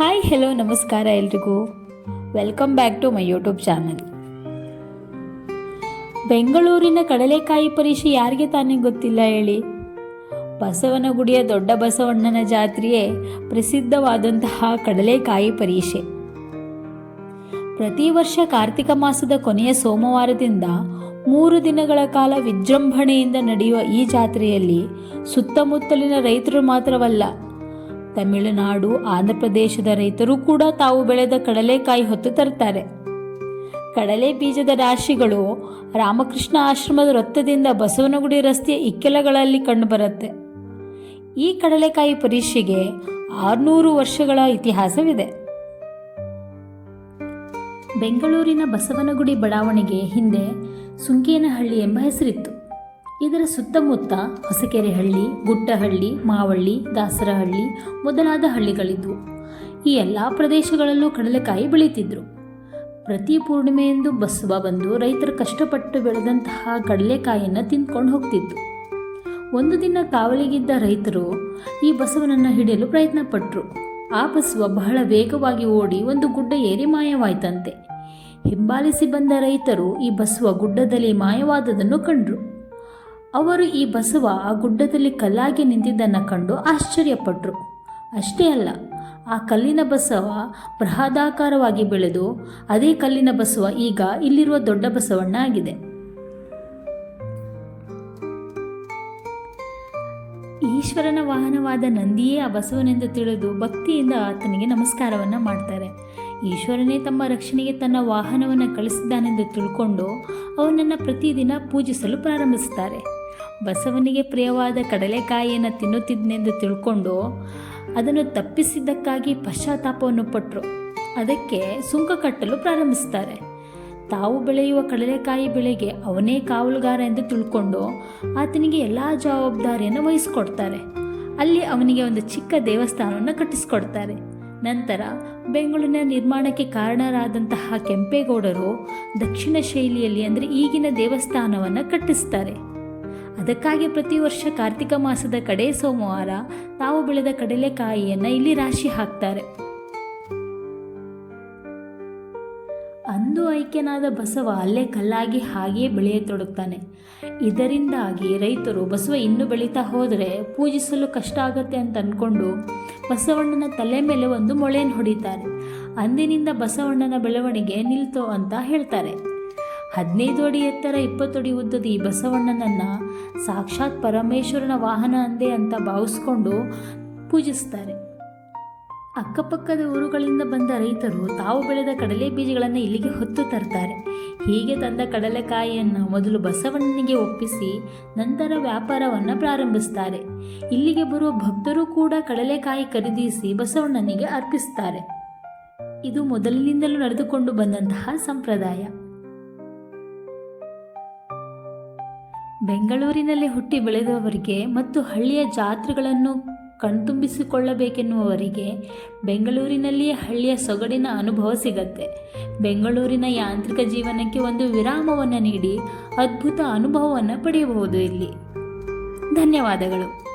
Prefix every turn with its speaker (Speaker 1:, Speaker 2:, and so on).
Speaker 1: Hi hello ನಮಸ್ಕಾರ ಎಲ್ರಿಗೂ. Welcome back to my YouTube channel ಬೆಂಗಳೂರಿನ ಕಡಲೆಕಾಯಿ ಪರೀಕ್ಷೆ ಯಾರಿಗೆ ತಾನೇ ಗೊತ್ತಿಲ್ಲ ಹೇಳಿ? ಬಸವನಗುಡಿಯ ದೊಡ್ಡ ಬಸವಣ್ಣನ ಜಾತ್ರೆಯೇ ಪ್ರಸಿದ್ಧವಾದಂತಹ ಕಡಲೆಕಾಯಿ ಪರೀಕ್ಷೆ ಪ್ರತಿ ವರ್ಷ ಕಾರ್ತಿಕ ಮಾಸದ ಕೊನೆಯ ಸೋಮವಾರದಿಂದ ಮೂರು ದಿನಗಳ ಕಾಲ ವಿಜೃಂಭಣೆಯಿಂದ ನಡೆಯುವ ಈ ಜಾತ್ರೆಯಲ್ಲಿ ಸುತ್ತಮುತ್ತಲಿನ ರೈತರು ಮಾತ್ರವಲ್ಲ ತಮಿಳುನಾಡು ಆಂಧ್ರ ಪ್ರದೇಶದ ರೈತರು ಕೂಡ ತಾವು ಬೆಳೆದ ಕಡಲೆಕಾಯಿ ಹೊತ್ತು ತರ್ತಾರೆ. ಕಡಲೆ ಬೀಜದ ರಾಶಿಗಳು ರಾಮಕೃಷ್ಣ ಆಶ್ರಮದ ವೃತ್ತದಿಂದ ಬಸವನಗುಡಿ ರಸ್ತೆಯ ಇಕ್ಕೆಲಗಳಲ್ಲಿ ಕಂಡುಬರುತ್ತೆ. ಈ ಕಡಲೆಕಾಯಿ ಪರೀಕ್ಷೆಗೆ ಆರುನೂರು ವರ್ಷಗಳ ಇತಿಹಾಸವಿದೆ. ಬೆಂಗಳೂರಿನ ಬಸವನಗುಡಿ ಬಡಾವಣೆಗೆ ಹಿಂದೆ ಸುಂಕೇನಹಳ್ಳಿ ಎಂಬ ಹೆಸರಿತ್ತು. ಇದರ ಸುತ್ತಮುತ್ತ ಹೊಸಕೆರೆಹಳ್ಳಿ ಗುಟ್ಟಹಳ್ಳಿ, ಮಾವಳ್ಳಿ, ದಾಸರಹಳ್ಳಿ ಮೊದಲಾದ ಹಳ್ಳಿಗಳಿದ್ವು. ಈ ಎಲ್ಲ ಪ್ರದೇಶಗಳಲ್ಲೂ ಕಡಲೆಕಾಯಿ ಬೆಳೀತಿದ್ರು ಪ್ರತಿ ಪೂರ್ಣಿಮೆಯಂದು ಬಸವ ಬಂದು ರೈತರು ಕಷ್ಟಪಟ್ಟು ಬೆಳೆದಂತಹ ಕಡಲೆಕಾಯಿಯನ್ನು ತಿಂದ್ಕೊಂಡು ಹೋಗ್ತಿತ್ತು ಒಂದು ದಿನ ಕಾವಲಿಗಿದ್ದ ರೈತರು ಈ ಬಸವನನ್ನು ಹಿಡಿಯಲು ಪ್ರಯತ್ನ ಪಟ್ಟರು ಆ ಬಸವ ಬಹಳ ವೇಗವಾಗಿ ಓಡಿ ಒಂದು ಗುಡ್ಡ ಏರಿ ಮಾಯವಾಯ್ತಂತೆ. ಹಿಂಬಾಲಿಸಿ ಬಂದ ರೈತರು ಈ ಬಸವ ಗುಡ್ಡದಲ್ಲಿ ಮಾಯವಾದದನ್ನು ಕಂಡ್ರು. ಅವರು ಈ ಬಸವ ಆ ಗುಡ್ಡದಲ್ಲಿ ಕಲ್ಲಾಗಿ ನಿಂತಿದ್ದನ್ನು ಕಂಡು ಆಶ್ಚರ್ಯಪಟ್ಟರು ಅಷ್ಟೇ ಅಲ್ಲ, ಆ ಕಲ್ಲಿನ ಬಸವ ಬೃಹದಾಕಾರವಾಗಿ ಬೆಳೆದು ಅದೇ ಕಲ್ಲಿನ ಬಸವ ಈಗ ಇಲ್ಲಿರುವ ದೊಡ್ಡ ಬಸವಣ್ಣ ಆಗಿದೆ ಈಶ್ವರನ ವಾಹನವಾದ ನಂದಿಯೇ ಆ ಬಸವನೆಂದು ತಿಳಿದು ಭಕ್ತಿಯಿಂದ ಆತನಿಗೆ ನಮಸ್ಕಾರವನ್ನು ಮಾಡ್ತಾರೆ. ಈಶ್ವರನೇ ತಮ್ಮ ರಕ್ಷಣೆಗೆ ತನ್ನ ವಾಹನವನ್ನು ಕಳಿಸಿದ್ದಾನೆಂದು ತಿಳ್ಕೊಂಡು ಅವನನ್ನು ಪ್ರತಿದಿನ ಪೂಜಿಸಲು ಪ್ರಾರಂಭಿಸುತ್ತಾರೆ ಬಸವನಿಗೆ ಪ್ರಿಯವಾದ ಕಡಲೆಕಾಯಿಯನ್ನು ತಿನ್ನುತ್ತಿದ್ದನೆಂದು ತಿಳ್ಕೊಂಡು ಅದನ್ನು ತಪ್ಪಿಸಿದ್ದಕ್ಕಾಗಿ ಪಶ್ಚಾತ್ತಾಪವನ್ನು ಪಟ್ಟರು ಅದಕ್ಕೆ ಸುಂಕ ಕಟ್ಟಲು ಪ್ರಾರಂಭಿಸ್ತಾರೆ. ತಾವು ಬೆಳೆಯುವ ಕಡಲೆಕಾಯಿ ಬೆಳೆಗೆ ಅವನೇ ಕಾವಲುಗಾರ ಎಂದು ತಿಳ್ಕೊಂಡು ಆತನಿಗೆ ಎಲ್ಲ ಜವಾಬ್ದಾರಿಯನ್ನು ವಹಿಸಿಕೊಡ್ತಾರೆ. ಅಲ್ಲಿ ಅವನಿಗೆ ಒಂದು ಚಿಕ್ಕ ದೇವಸ್ಥಾನವನ್ನು ಕಟ್ಟಿಸಿಕೊಡ್ತಾರೆ. ನಂತರ ಬೆಂಗಳೂರಿನ ನಿರ್ಮಾಣಕ್ಕೆ ಕಾರಣರಾದಂತಹ ಕೆಂಪೇಗೌಡರು ದಕ್ಷಿಣ ಶೈಲಿಯಲ್ಲಿ ಅಂದರೆ ಈಗಿನ ದೇವಸ್ಥಾನವನ್ನು ಕಟ್ಟಿಸ್ತಾರೆ. ಅದಕ್ಕಾಗಿ ಪ್ರತಿ ವರ್ಷ ಕಾರ್ತಿಕ ಮಾಸದ ಕಡೆ ಸೋಮವಾರ ತಾವು ಬೆಳೆದ ಕಡಲೆಕಾಯಿಯನ್ನು ಇಲ್ಲಿ ರಾಶಿ ಹಾಕ್ತಾರೆ. ಅಂದು ಐಕ್ಯನಾದ ಬಸವ ಅಲ್ಲೇ ಕಲ್ಲಾಗಿ ಹಾಗೆಯೇ ಬೆಳೆಯತೊಡಗ್ತಾನೆ. ಇದರಿಂದಾಗಿ ರೈತರು ಬಸವ ಇನ್ನೂ ಬೆಳೀತಾ ಹೋದರೆ ಪೂಜಿಸಲು ಕಷ್ಟ ಆಗತ್ತೆ ಅಂತ ಅಂದ್ಕೊಂಡು ಬಸವಣ್ಣನ ತಲೆ ಮೇಲೆ ಒಂದು ಮೊಳೆಯನ್ನು ಹೊಡಿತಾರೆ. ಅಂದಿನಿಂದ ಬಸವಣ್ಣನ ಬೆಳವಣಿಗೆ ನಿಲ್ತು ಅಂತ ಹೇಳ್ತಾರೆ. ಹದಿನೈದು ಅಡಿ ಎತ್ತರ ಇಪ್ಪತ್ತು ಅಡಿ ಉದ್ದದ ಈ ಬಸವಣ್ಣನನ್ನು ಸಾಕ್ಷಾತ್ ಪರಮೇಶ್ವರನ ವಾಹನ ಅಂದೆ ಅಂತ ಭಾವಿಸ್ಕೊಂಡು ಪೂಜಿಸ್ತಾರೆ. ಅಕ್ಕಪಕ್ಕದ ಊರುಗಳಿಂದ ಬಂದ ರೈತರು ತಾವು ಬೆಳೆದ ಕಡಲೆ ಬೀಜಗಳನ್ನು ಇಲ್ಲಿಗೆ ಹೊತ್ತು ತರ್ತಾರೆ. ಹೀಗೆ ತಂದ ಕಡಲೆಕಾಯಿಯನ್ನು ಮೊದಲು ಬಸವಣ್ಣನಿಗೆ ಒಪ್ಪಿಸಿ ನಂತರ ವ್ಯಾಪಾರವನ್ನು ಪ್ರಾರಂಭಿಸ್ತಾರೆ. ಇಲ್ಲಿಗೆ ಬರುವ ಭಕ್ತರು ಕೂಡ ಕಡಲೆಕಾಯಿ ಖರೀದಿಸಿ ಬಸವಣ್ಣನಿಗೆ ಅರ್ಪಿಸ್ತಾರೆ. ಇದು ಮೊದಲಿನಿಂದಲೂ ನಡೆದುಕೊಂಡು ಬಂದಂತಹ ಸಂಪ್ರದಾಯ. ಬೆಂಗಳೂರಿನಲ್ಲಿ ಹುಟ್ಟಿ ಬೆಳೆದವರಿಗೆ ಮತ್ತು ಹಳ್ಳಿಯ ಜಾತ್ರೆಗಳನ್ನು ಕಣ್ತುಂಬಿಸಿಕೊಳ್ಳಬೇಕೆನ್ನುವವರಿಗೆ ಬೆಂಗಳೂರಿನಲ್ಲಿಯೇ ಹಳ್ಳಿಯ ಸೊಗಡಿನ ಅನುಭವ ಸಿಗತ್ತೆ. ಬೆಂಗಳೂರಿನ ಯಾಂತ್ರಿಕ ಜೀವನಕ್ಕೆ ಒಂದು ವಿರಾಮವನ್ನು ನೀಡಿ ಅದ್ಭುತ ಅನುಭವವನ್ನು ಪಡೆಯಬಹುದು ಇಲ್ಲಿ. ಧನ್ಯವಾದಗಳು.